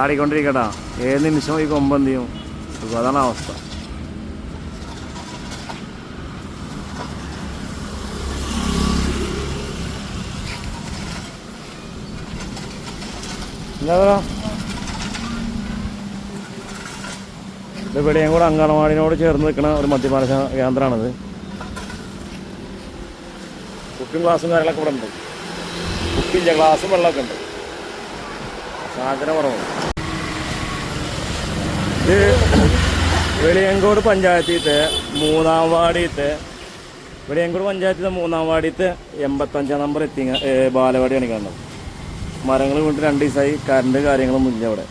ആടിക്കൊണ്ടിരിക്കട്ടാ. ഏത് നിമിഷം ഈ കൊമ്പ് എന്ത് ചെയ്യും? സുഖം. അതാണ് അവസ്ഥ. എന്താ ഇവിടെയും കൂടെ അങ്കണവാടിനോട് ചേർന്ന് നിൽക്കുന്ന ഒരു മദ്യപാന കേന്ദ്രമാണിത് കുക്കിംഗ് ക്ലാസ്സും കാര്യങ്ങളൊക്കെ ഇവിടെ ഉണ്ട്. കുക്കിംഗ് ഗ്ലാസും വെള്ളമൊക്കെ ഉണ്ട്. സാധനം കുറവാണ്. ഇത് വെളിയങ്കോട് പഞ്ചായത്തിത്തെ മൂന്നാം വാർഡിത്തെ വെളിയങ്കോട് പഞ്ചായത്തിലെ മൂന്നാം വാർഡിത്തെ എൺപത്തഞ്ചാം നമ്പർ എത്തി ബാലവാടിയാണ് കാണുന്നത്. മരങ്ങൾ വീണിട്ട് രണ്ട് ദിവസമായി കറണ്ട് കാര്യങ്ങളൊന്നും ഇല്ല അവിടെ.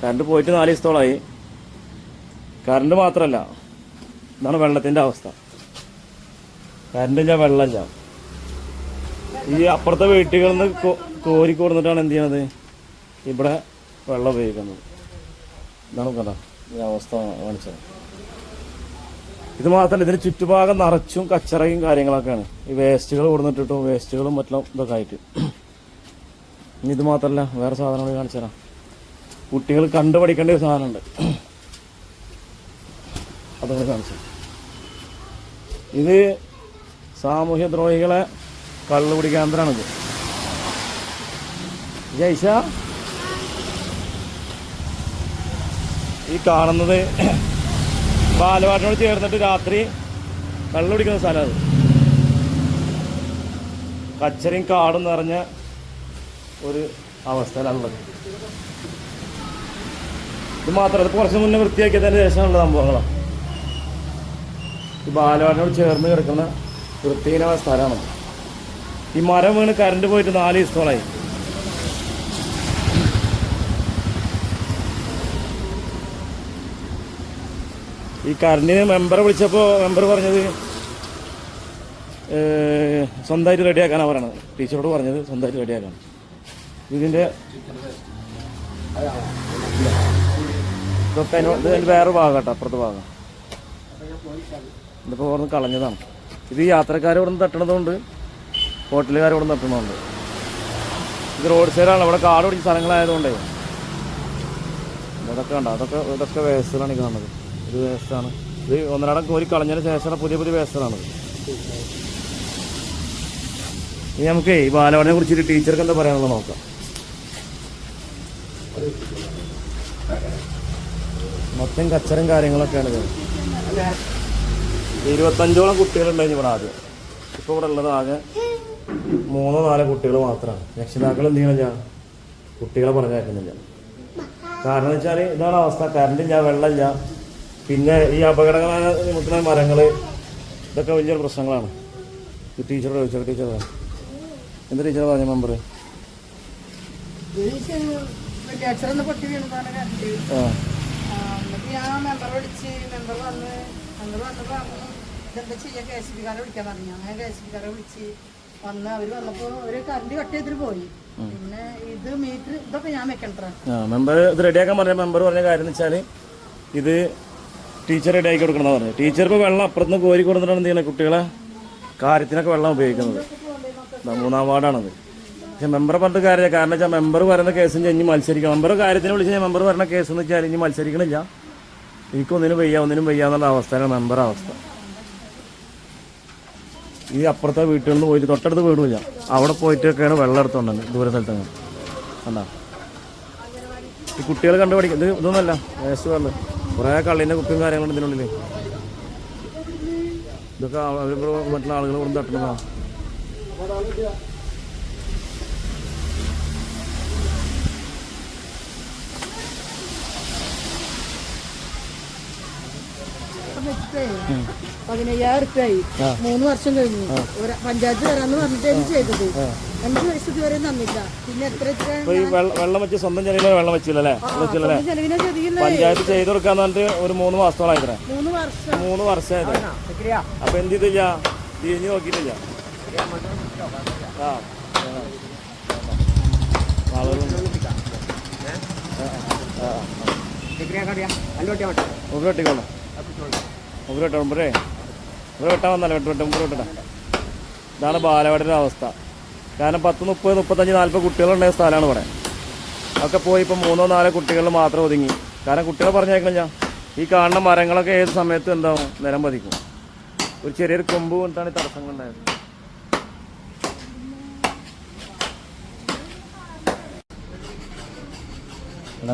കറണ്ട് പോയിട്ട് നാല് ദിവസത്തോളമായി കറണ്ട് മാത്രമല്ല ഇതാണ് വെള്ളത്തിന്റെ അവസ്ഥ. കറണ്ടില്ല വെള്ളമില്ല ഈ അപ്പുറത്തെ വീട്ടുകളിൽ നിന്ന് കോരി കൊടുത്തിട്ടാണ് എന്ത് ചെയ്യണത്? ഇവിടെ വെള്ളം ഉപയോഗിക്കുന്നത്. ഇതാണ് കണ്ട ഈ അവസ്ഥ കാണിച്ചത്. ഇത് മാത്രമല്ല ഇതിന് ചുറ്റുഭാഗം നിറച്ചും കച്ചറയും കാര്യങ്ങളൊക്കെയാണ്. ഈ വേസ്റ്റുകൾ കൊടുത്തിട്ടിട്ടും വേസ്റ്റുകളും മറ്റും ഇതൊക്കെ ആയിട്ട്. ഇനി ഇത് മാത്രമല്ല വേറെ സാധനങ്ങൾ കാണിച്ചതരാം കുട്ടികൾ കണ്ടുപഠിക്കേണ്ട ഒരു സാധനമുണ്ട്. അതുകൊണ്ട് കാണിച്ചു ഇത് സാമൂഹ്യ ദ്രോഹികളെ കള്ളുപിടി കേന്ദ്രമാണിത് ജയ്ഷ? ഈ കാണുന്നത് ബാലവാടിനോട് ചേർന്നിട്ട് രാത്രി വെള്ളം കുടിക്കുന്ന സ്ഥലമാണ് കച്ചറിയും കാടും നിറഞ്ഞ ഒരു അവസ്ഥയിലുള്ളത് ഇത് മാത്രമല്ല കുറച്ച് മുന്നേ വൃത്തിയാക്കിയതിന് ശേഷമുള്ള സംഭവങ്ങളാണ് ഈ ബാലവാടിനോട് ചേർന്ന് കിടക്കുന്ന വൃത്തിഹീനമായ സ്ഥലമാണ്. ഈ മരം വീണ് കറണ്ട് പോയിട്ട് നാല് ദിവസത്തോളായി. ഈ കറണ്ടിന് മെമ്പറെ വിളിച്ചപ്പോൾ മെമ്പർ പറഞ്ഞത് സ്വന്തമായിട്ട് റെഡിയാക്കാനാണ് പറയണത്. ടീച്ചറോട് പറഞ്ഞത് സ്വന്തമായിട്ട് റെഡിയാക്കാൻ ഇതിന്റെ ഇതൊക്കെ അതിനോട് അതിന്റെ വേറെ ഭാഗം കേട്ടോ അപ്പുറത്തെ ഭാഗം. ഇതിപ്പോൾ ഓർന്ന് കളഞ്ഞതാണ്. ഇത് യാത്രക്കാർ ഇവിടെ നിന്ന് തട്ടണതുകൊണ്ട് ഹോട്ടലുകാർ ഇവിടെ നിന്ന് തട്ടണതുകൊണ്ട്. ഇത് റോഡ് സൈഡാണ് ഇവിടെ കാട് പിടിച്ച സ്ഥലങ്ങളായതുകൊണ്ടേ. ഇതൊക്കെ കണ്ടോ? അതൊക്കെ ഇതൊക്കെ വേസ്റ്റുകളാണ് ഈ കാണുന്നത്. ഇത് വേസ്റ്റാണ്. ഇത് ഒന്നരാടം കോരി കളഞ്ഞതിന് ശേഷമാണ് പുതിയ പുതിയ വേസ്റ്റാണ്. ഇനി നമുക്ക് ഈ ബാലവാടിനെ കുറിച്ചിട്ട് ടീച്ചർക്ക് എന്താ പറയാനുള്ളത് നോക്കാം. മൊത്തം കച്ചറും കാര്യങ്ങളൊക്കെയാണ് ഇരുപത്തഞ്ചോളം കുട്ടികളുണ്ടായിരുന്നു ഇവിടെ ആദ്യം ഇപ്പോൾ ഇവിടെ ഉള്ളത് ആകെ മൂന്നോ നാലോ കുട്ടികൾ മാത്രമാണ്. രക്ഷിതാക്കൾ എന്ത് ചെയ്യണം ഞാൻ കുട്ടികളെ പറഞ്ഞേക്കുന്നില്ല കാരണം എന്ന് വെച്ചാൽ ഇതാണ് അവസ്ഥ. കറണ്ടില്ല വെള്ളമില്ല. പിന്നെ ഈ അപകടങ്ങളായ നിൽക്കുന്ന മരങ്ങൾ ഇതൊക്കെ വലിയൊരു പ്രശ്നങ്ങളാണ്. ഈ ടീച്ചറോട് ചോദിച്ചത് ടീച്ചർ എന്ത് ടീച്ചർ പറഞ്ഞ മെമ്പർ വന്ന് ഒരു കറണ്ട് കട്ട് ചെയ്തിട്ട് പോയി പിന്നെ ഇത് മീറ്റർ ഇതൊക്കെ ഞാൻ മെമ്പർ ഇത് റെഡിയാക്കാൻ പറഞ്ഞ മെമ്പർ പറഞ്ഞ കാര്യം എന്ന് വെച്ചാൽ ഇത് ടീച്ചർ റെഡിയാക്കി കൊടുക്കണമെന്ന് പറഞ്ഞു ടീച്ചർ ഇപ്പോൾ വെള്ളം അപ്പുറത്തുനിന്ന് കോരി കൊടുത്തിട്ടാണ് എന്ത് കുട്ടികളെ? കാര്യത്തിനൊക്കെ വെള്ളം ഉപയോഗിക്കുന്നത്. മൂന്നാം വാർഡാണത്. പക്ഷെ മെമ്പറെ പറഞ്ഞിട്ട് കാര്യമില്ല. കാരണം വെച്ചാൽ മെമ്പർ പറയുന്ന കേസും ഇനി മത്സരിക്കണം. മെമ്പർ കാര്യത്തിന് വിളിച്ച് ഞാൻ മെമ്പർ പറയുന്ന കേസ് എന്ന് വെച്ചാൽ ഇനി മത്സരിക്കണില്ല. എനിക്ക് ഒന്നിനും വയ്യ ഒന്നിനും വയ്യ എന്നുള്ള അവസ്ഥയാണ് മെമ്പർ അവസ്ഥ. ഈ അപ്പുറത്തെ വീട്ടിൽ നിന്ന് പോയിട്ട് തൊട്ടടുത്ത് വീടുമില്ല. അവിടെ പോയിട്ടൊക്കെയാണ് വെള്ളം എടുത്തോണ്ടത് ദൂര സ്ഥലത്തങ്ങനെ കണ്ടാ? ഈ കുട്ടികൾ കണ്ടുപിടിക്കും ഇത് ഇതൊന്നുമല്ല. വേസ്റ്റ് വെള്ളം കുറേ കള്ളിന്റെ കുപ്പിയും കാര്യങ്ങളും ഇതിനുള്ളിൽ ഇതൊക്കെ അവർ മറ്റുള്ള ആളുകൾ കൊണ്ട് തട്ടുന്നതാ. പതിനയ്യായിരം. മൂന്ന് വർഷം കഴിഞ്ഞു. പഞ്ചായത്ത് തരാന്ന് പറഞ്ഞിട്ട് ചെയ്തത്? അഞ്ച് വരെ തന്നില്ല. പിന്നെ എത്ര എത്ര അപ്പോൾ ഈ വെള്ളം വെള്ളം വെച്ച് സ്വന്തം ചെലവിൽ വെള്ളം വെച്ചില്ലല്ലേ വെച്ചില്ലല്ലേ ചെലവിനെ ചെറിയ പഞ്ചായത്ത് ചെയ്ത് കൊടുക്കാന്ന് പറഞ്ഞിട്ട് ഒരു മൂന്ന് മാസത്തോളം ആയിത്രേ മൂന്ന് വർഷം. മൂന്ന് വർഷമായത് അപ്പൊ എന്ത് ചെയ്തില്ല? തിരിഞ്ഞു നോക്കിയിട്ടില്ല. ആ. ആളുകൾ മുമ്പ് വെട്ടിക്കോളാം വെട്ടാൻ വന്നല്ലോ? വെട്ട് വെട്ട് ഇതാണ് ബാലവാടിയുടെ അവസ്ഥ. കാരണം പത്ത് മുപ്പത് മുപ്പത്തഞ്ച് നാൽപ്പത് കുട്ടികളുണ്ടായ സ്ഥലമാണ് ഇവിടെ. ഒക്കെ പോയി ഇപ്പം മൂന്നോ നാലോ കുട്ടികൾ മാത്രം ഒതുങ്ങി. കാരണം കുട്ടികളെ പറഞ്ഞേക്കണം ഞാൻ ഈ കാണുന്ന മരങ്ങളൊക്കെ ഏത് സമയത്തും എന്താവും? നിലം പതിക്കും. ഒരു ചെറിയൊരു കൊമ്പ് കൊണ്ടാണ് ഇവിടെ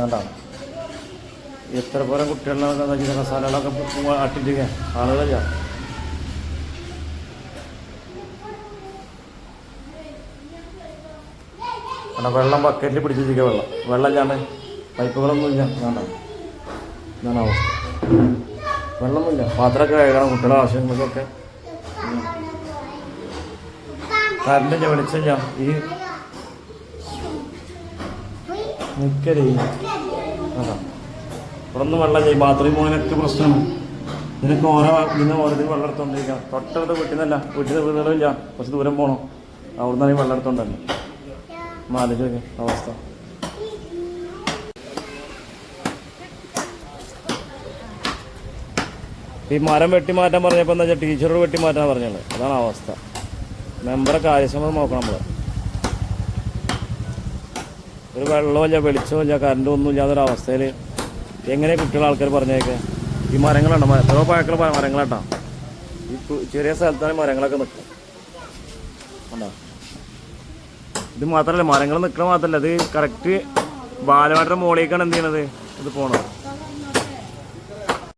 കണ്ടോ? എത്ര പോലെ കുട്ടികളിലൊക്കെ മസാലകളൊക്കെ അട്ടിട്ടിരിക്കുക ആളുകളില്ല. കാരണം വെള്ളം ബക്കറ്റിൽ പിടിച്ചിരിക്കുക വെള്ളം വെള്ളം. ഇല്ലാണ്ട് പൈപ്പുകളൊന്നും ഇല്ല. വേണ്ട ഇതാണ് അവസ്ഥ? വെള്ളമൊന്നുമില്ല. പാത്രമൊക്കെ കഴുകണം കുട്ടികളുടെ ആവശ്യങ്ങൾക്കൊക്കെ. കറണ്ടില്ല ഞാൻ ഈ നിൽക്കലേ അതാ വെള്ളം ചെയ്യും ബാത്റൂം പോകാനൊക്കെ പ്രശ്നമാണ്. ഇതിനൊക്കെ ഓരോ ഇതിന് ഓരോരുത്തരും വെള്ളം എടുത്തോണ്ടിരിക്കാം. തൊട്ടടുത്ത് വീട്ടിൽ നിന്നല്ല വീട്ടിൽ വീടുകളില്ല. കുറച്ച് ദൂരം പോകണം അവിടുന്ന് വെള്ളം എടുത്തോണ്ടല്ലേ മാലിന്യൊക്കെ അവസ്ഥ. ഈ മരം വെട്ടി മാറ്റാൻ പറഞ്ഞപ്പോൾ എന്താ വെച്ചാൽ ടീച്ചറോട് വെട്ടി മാറ്റാൻ പറഞ്ഞത്. അതാണ് അവസ്ഥ. മെമ്പറെ കാര്യക്ഷമത നോക്കണം നമ്മൾ ഒരു വെള്ളമില്ല വെളിച്ചമില്ല കറണ്ടും ഒന്നും ഇല്ലാത്തൊരു അവസ്ഥയിൽ എങ്ങനെ കുട്ടികൾ ആൾക്കാർ പറഞ്ഞേക്കെ? ഈ മരങ്ങളുണ്ട് എത്രയോ പഴക്കള മരങ്ങളാട്ടാ. ഈ ചെറിയ സ്ഥലത്താണ് മരങ്ങളൊക്കെ നിൽക്കുക കണ്ടോ? ഇത് മാത്രമല്ല മരങ്ങൾ നിൽക്കണ മാത്രമല്ല അത് കറക്റ്റ് ബാലവാട്ടയുടെ മോളിലേക്കാണ് എന്ത് ചെയ്യണത്? ഇത് പോണത്.